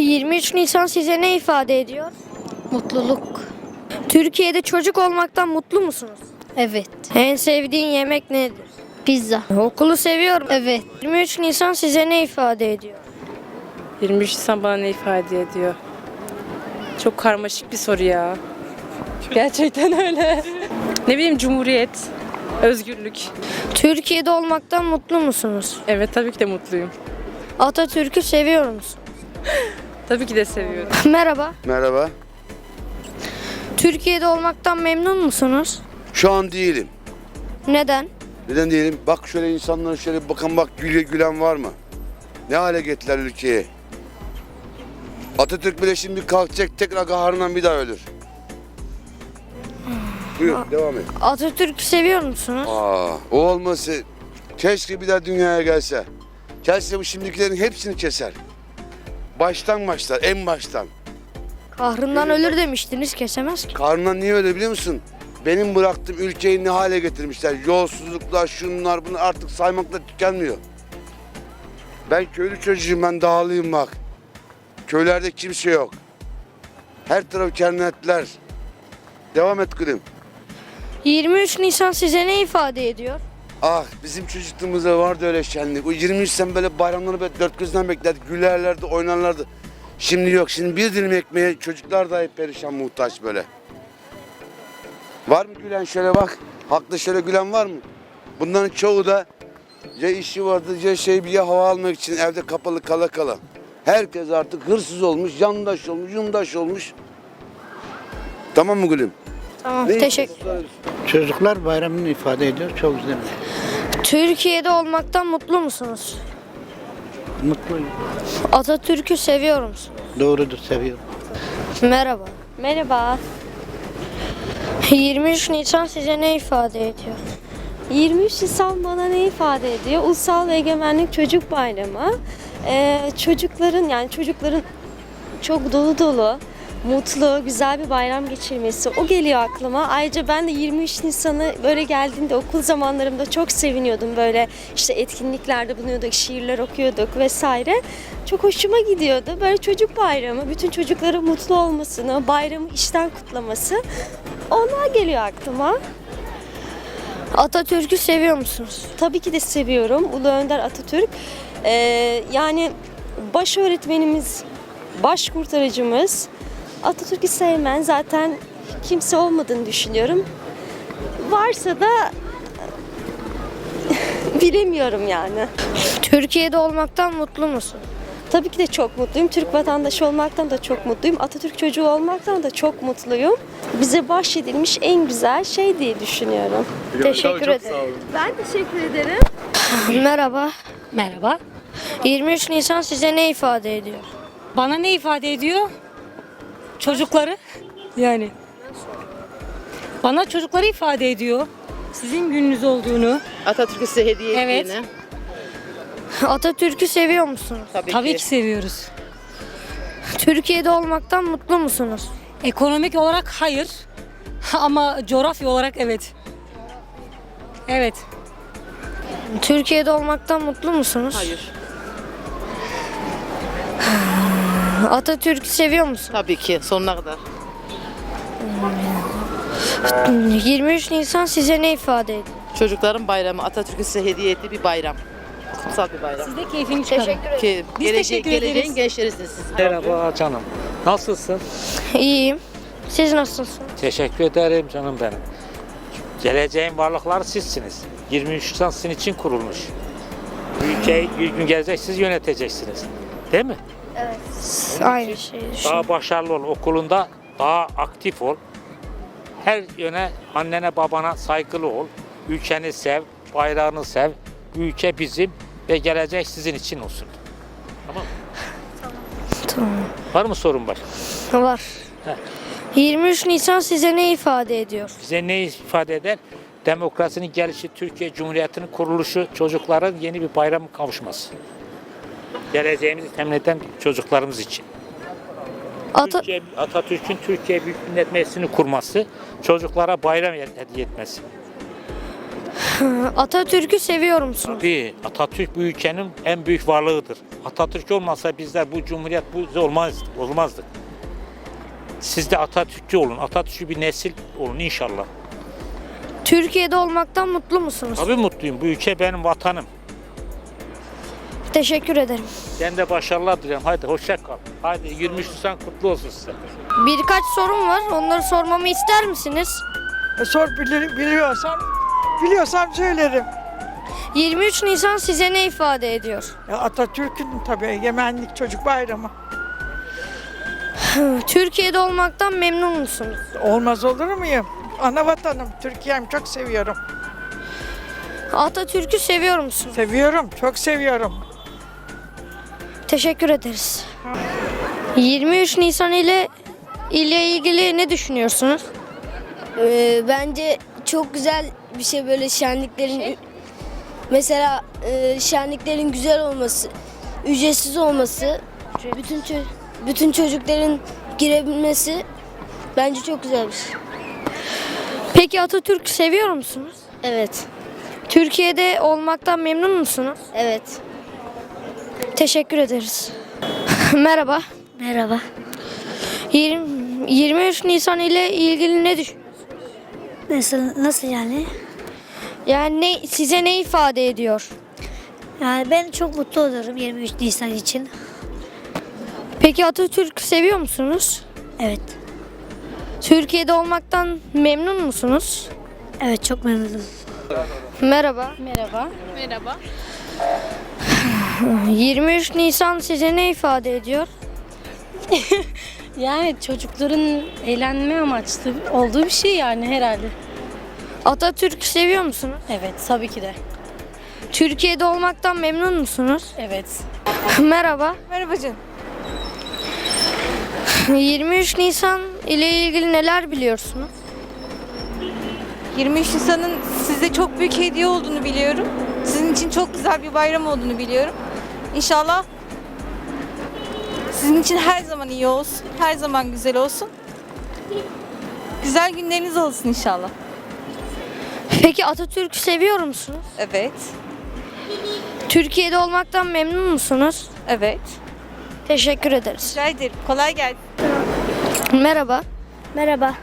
23 Nisan size ne ifade ediyor? Mutluluk. Türkiye'de çocuk olmaktan mutlu musunuz? Evet. En sevdiğin yemek nedir? Pizza. Okulu seviyorum. Evet. 23 Nisan size ne ifade ediyor? 23 Nisan bana ne ifade ediyor? Çok karmaşık bir soru ya. Gerçekten öyle. ne bileyim cumhuriyet, özgürlük. Türkiye'de olmaktan mutlu musunuz? Evet tabii ki de mutluyum. Atatürk'ü seviyor musun? Tabii ki de seviyorum. Merhaba. Merhaba. Türkiye'de olmaktan memnun musunuz? Şu an değilim. Neden? Neden değilim? Bak şöyle insanlara şöyle bir bakın bak güle gülen var mı? Ne hale getirdiler ülkeyi? Atatürk bile şimdi kalkacak tekrar kahrından bir daha ölür. Buyur devam et. Atatürk'ü seviyor musunuz? Aa, o olması keşke bir daha dünyaya gelse. Gelse bu şimdikilerin hepsini keser. Baştan başlar, en baştan. Kahrından ölür demiştiniz kesemez ki. Karnından niye öyle biliyor musun? Benim bıraktığım ülkeyi ne hale getirmişler. Yolsuzluklar, şunlar, bunlar artık saymakla tükenmiyor. Ben köylü çocuğuyum, ben dağlıyım bak. Köylerde kimse yok. Her taraf kernetler. Devam et gülüm. 23 Nisan size ne ifade ediyor? Ah bizim çocukluğumuzda vardı öyle şenlik. O 23 sen böyle bayramları böyle dört gözden beklerdik. Gülerlerdi, oynarlardı. Şimdi yok. Şimdi bir dilim ekmeğe çocuklar dahi perişan muhtaç böyle. Var mı gülen şöyle bak. Haklı şöyle gülen var mı? Bunların çoğu da ya işi vardı ya şey bir ya hava almak için evde kapalı kala kala. Herkes artık hırsız olmuş, yandaş olmuş, yumdaş olmuş. Tamam mı gülüm? Tamam teşekkür. Çocuklar bayramını ifade ediyor. Çok güzel. Türkiye'de olmaktan mutlu musunuz? Mutluyum. Atatürk'ü seviyor musunuz? Doğrudur seviyorum. Merhaba. Merhaba. 23 Nisan size ne ifade ediyor? 23 Nisan bana ne ifade ediyor? Ulusal Egemenlik Çocuk Bayramı. Ee, çocukların yani çocukların çok dolu dolu, mutlu, güzel bir bayram geçirmesi o geliyor aklıma. Ayrıca ben de 23 Nisan'ı böyle geldiğinde okul zamanlarımda çok seviniyordum. Böyle işte etkinliklerde bulunuyorduk, şiirler okuyorduk vesaire. Çok hoşuma gidiyordu. Böyle çocuk bayramı, bütün çocukların mutlu olmasını, bayramı işten kutlaması onlar geliyor aklıma. Atatürk'ü seviyor musunuz? Tabii ki de seviyorum. Ulu Önder Atatürk. Ee, yani baş öğretmenimiz, baş kurtarıcımız. Atatürk'ü sevmen zaten kimse olmadığını düşünüyorum. Varsa da bilemiyorum yani. Türkiye'de olmaktan mutlu musun? Tabii ki de çok mutluyum. Türk vatandaşı olmaktan da çok mutluyum. Atatürk çocuğu olmaktan da çok mutluyum. Bize bahşedilmiş en güzel şey diye düşünüyorum. Teşekkür ederim. Ben teşekkür ederim. Merhaba. Merhaba. 23 Nisan size ne ifade ediyor? Bana ne ifade ediyor? Çocukları. Yani. Bana çocukları ifade ediyor. Sizin gününüz olduğunu. Atatürk'ü size hediye Evet. ettiğini. Atatürk'ü seviyor musunuz? Tabii, Tabii ki. ki seviyoruz. Türkiye'de olmaktan mutlu musunuz? Ekonomik olarak hayır. Ama coğrafya olarak evet. Evet. Türkiye'de olmaktan mutlu musunuz? Hayır. Atatürk'ü seviyor musun? Tabii ki sonuna kadar. 23 Nisan size ne ifade ediyor? Çocukların bayramı Atatürk'ü size hediye ettiği bir bayram. Kutsal bir bayram. Siz de keyfini çıkarın. Ki Biz gelece- teşekkür geleceğin ederiz. gençlerisiniz siz. Merhaba canım. Nasılsın? İyiyim. Siz nasılsınız? Teşekkür ederim canım benim. Geleceğin varlıkları sizsiniz. 23 Nisan sizin için kurulmuş. Bu ülkeyi bir gün gelecek siz yöneteceksiniz. Değil mi? Aynı şey düşünüyorum. Daha başarılı ol. Okulunda daha aktif ol. Her yöne annene babana saygılı ol. Ülkeni sev, bayrağını sev. Bu ülke bizim ve gelecek sizin için olsun. Tamam mı? Tamam. Var mı sorun başka? Var. 23 Nisan size ne ifade ediyor? bize ne ifade eder? Demokrasinin gelişi, Türkiye Cumhuriyeti'nin kuruluşu, çocukların yeni bir bayram kavuşması. Geleceğimizi temin eden çocuklarımız için. Ata Türkiye, Atatürk'ün Türkiye Büyük Millet Meclisi'ni kurması, çocuklara bayram hediye etmesi. Atatürk'ü seviyor musunuz? Tabii Atatürk bu ülkenin en büyük varlığıdır. Atatürk olmasa bizler bu cumhuriyet bu olmaz, olmazdık. Siz de Atatürkçü olun. Atatürkçü bir nesil olun inşallah. Türkiye'de olmaktan mutlu musunuz? Tabii mutluyum. Bu ülke benim vatanım. Teşekkür ederim. Ben de başarılar diliyorum. Haydi hoşça kal. Haydi 23 Nisan kutlu olsun size. Birkaç sorum var. Onları sormamı ister misiniz? E, Sor bili- biliyorsan, biliyorsam söylerim. 23 Nisan size ne ifade ediyor? Ya Atatürk'ün tabii egemenlik çocuk bayramı. Türkiye'de olmaktan memnun musunuz? Olmaz olur muyum? Ana vatanım, Türkiye'mi çok seviyorum. Atatürk'ü seviyor musunuz? Seviyorum, çok seviyorum. Teşekkür ederiz. 23 Nisan ile ile ilgili ne düşünüyorsunuz? Ee, bence çok güzel bir şey böyle şenliklerin mesela e, şenliklerin güzel olması, ücretsiz olması, bütün ço- bütün çocukların girebilmesi bence çok güzel bir şey. Peki Atatürk'ü seviyor musunuz? Evet. Türkiye'de olmaktan memnun musunuz? Evet. Teşekkür ederiz. Merhaba. Merhaba. 20, 23 Nisan ile ilgili ne düşünüyorsunuz? Nasıl, nasıl yani? Yani ne, size ne ifade ediyor? Yani ben çok mutlu olurum 23 Nisan için. Peki Atatürk'ü seviyor musunuz? Evet. Türkiye'de olmaktan memnun musunuz? Evet çok memnunum. Merhaba. Merhaba. 23 Nisan size ne ifade ediyor? Yani çocukların eğlenme amaçlı olduğu bir şey yani herhalde. Atatürk'ü seviyor musunuz? Evet tabii ki de. Türkiye'de olmaktan memnun musunuz? Evet. Merhaba. Merhaba canım. 23 Nisan ile ilgili neler biliyorsunuz? 23 Nisan'ın size çok büyük hediye olduğunu biliyorum. Sizin için çok güzel bir bayram olduğunu biliyorum. İnşallah sizin için her zaman iyi olsun, her zaman güzel olsun. Güzel günleriniz olsun inşallah. Peki Atatürk'ü seviyor musunuz? Evet, Türkiye'de olmaktan memnun musunuz? evet. Teşekkür ederiz. Rica ederim. Kolay gelsin. Merhaba. Merhaba.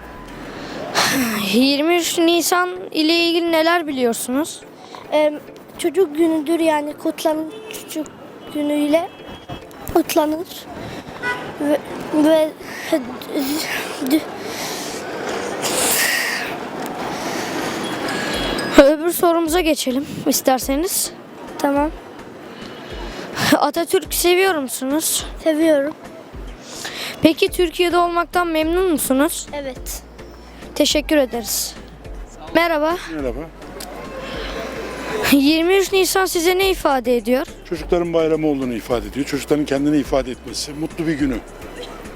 23 Nisan ile ilgili neler biliyorsunuz? çocuk günüdür yani kutlanır çocuk günüyle kutlanır. Ve, ve Öbür sorumuza geçelim isterseniz. tamam Atatürk'ü seviyor musunuz? seviyorum. Peki Türkiye'de olmaktan memnun musunuz? Evet. Teşekkür ederiz. Merhaba. Merhaba. 23 Nisan size ne ifade ediyor? Çocukların bayramı olduğunu ifade ediyor. Çocukların kendini ifade etmesi, mutlu bir günü.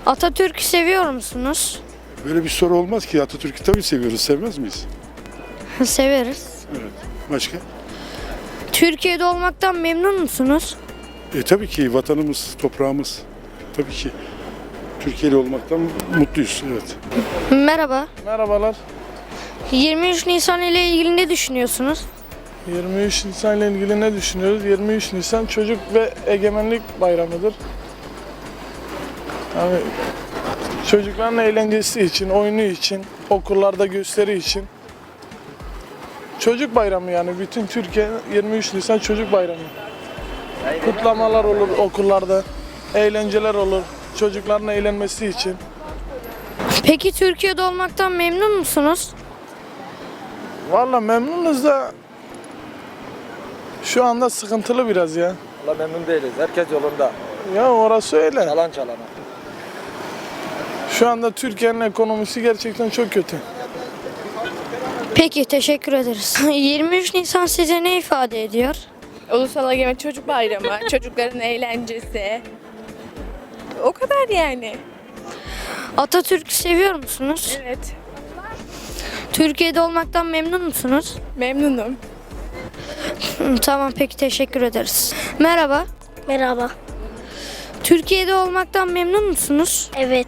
Atatürk'ü seviyor musunuz? Böyle bir soru olmaz ki. Atatürk'ü tabii seviyoruz, sevmez miyiz? Severiz. Evet. Başka? Türkiye'de olmaktan memnun musunuz? E tabii ki vatanımız, toprağımız. Tabii ki. Türkiye'li olmaktan mutluyuz, evet. Merhaba. Merhabalar. 23 Nisan ile ilgili ne düşünüyorsunuz? 23 Nisan ile ilgili ne düşünüyoruz? 23 Nisan çocuk ve egemenlik bayramıdır. Yani çocukların eğlencesi için, oyunu için, okullarda gösteri için. Çocuk bayramı yani bütün Türkiye 23 Nisan çocuk bayramı. Kutlamalar olur okullarda, eğlenceler olur çocukların eğlenmesi için. Peki Türkiye'de olmaktan memnun musunuz? Valla memnunuz da şu anda sıkıntılı biraz ya. Valla memnun değiliz. Herkes yolunda. Ya orası öyle. Yalan çalana. Şu anda Türkiye'nin ekonomisi gerçekten çok kötü. Peki teşekkür ederiz. 23 Nisan size ne ifade ediyor? Ulusal Egemen Çocuk Bayramı, çocukların eğlencesi. O kadar yani. Atatürk'ü seviyor musunuz? Evet, Türkiye'de olmaktan memnun musunuz? memnunum. Tamam peki teşekkür ederiz. Merhaba. Merhaba. Türkiye'de olmaktan memnun musunuz? Evet.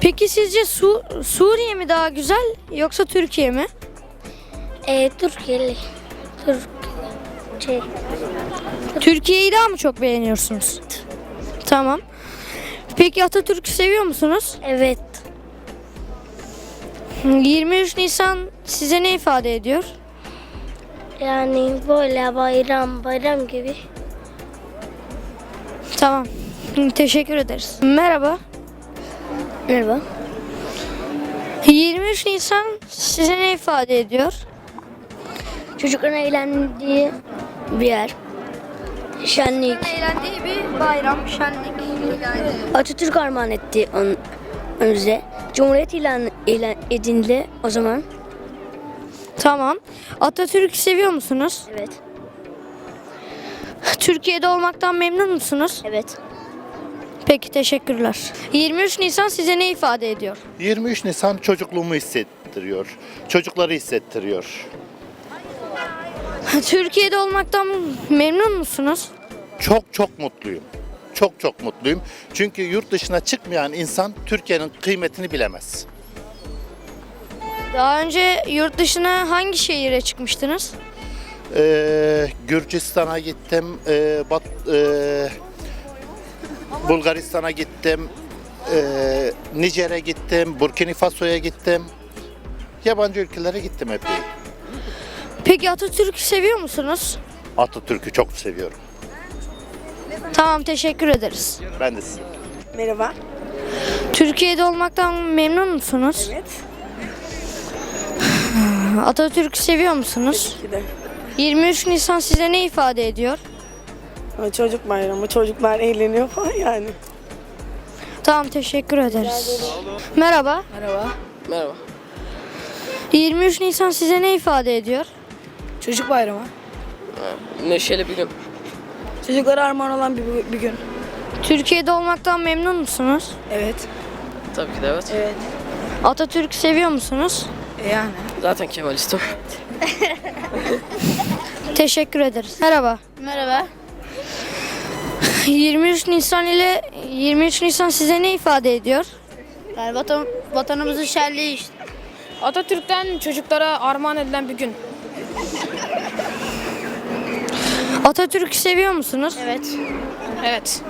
Peki sizce Su- Suriye mi daha güzel yoksa Türkiye mi? E, Türkiye'li. Türk. Şey, Türkiye'yi daha mı çok beğeniyorsunuz? Tamam. Peki Atatürk'ü seviyor musunuz? evet. 23 Nisan size ne ifade ediyor? Yani böyle bayram bayram gibi. Tamam. Teşekkür ederiz. Merhaba. Merhaba. 23 Nisan size ne ifade ediyor? Çocukların eğlendiği bir yer. Şenlik. Eğlendiği bir bayram, şenlik. Atatürk armağan etti on, önümüze. Cumhuriyet ilan, ilan edildi o zaman. Tamam. Atatürk'ü seviyor musunuz? Evet. Türkiye'de olmaktan memnun musunuz? Evet. Peki teşekkürler. 23 Nisan size ne ifade ediyor? 23 Nisan çocukluğumu hissettiriyor. Çocukları hissettiriyor. Türkiye'de olmaktan memnun musunuz? Çok çok mutluyum. Çok çok mutluyum. Çünkü yurt dışına çıkmayan insan Türkiye'nin kıymetini bilemez. Daha önce yurt dışına hangi şehire çıkmıştınız? Ee, Gürcistan'a gittim, ee, Bat, ee, Bulgaristan'a gittim, ee, Nijer'e gittim, Burkina Faso'ya gittim. Yabancı ülkelere gittim epey. Peki Atatürk'ü seviyor musunuz? Atatürk'ü çok seviyorum. Tamam teşekkür ederiz. Ben de sizi. Merhaba. Türkiye'de olmaktan memnun musunuz? Evet. Atatürk'ü seviyor musunuz? 23 Nisan size ne ifade ediyor? Çocuk bayramı, çocuklar eğleniyor falan yani. Tamam teşekkür ederiz. Merhaba. Merhaba. Merhaba. 23 Nisan size ne ifade ediyor? Çocuk bayramı. Neşeli bir gün. Çocuklara armağan olan bir, bir gün. Türkiye'de olmaktan memnun musunuz? Evet. Tabii ki de evet. Evet. Atatürk'ü seviyor musunuz? Yani. Zaten Kemalistim. Teşekkür ederiz. Merhaba. Merhaba. 23 Nisan ile 23 Nisan size ne ifade ediyor? Yani vatan, vatanımızın şenliği işte. Atatürk'ten çocuklara armağan edilen bir gün. Atatürk'ü seviyor musunuz? Evet. Evet.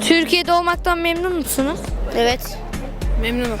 Türkiye'de olmaktan memnun musunuz? Evet. Memnunum.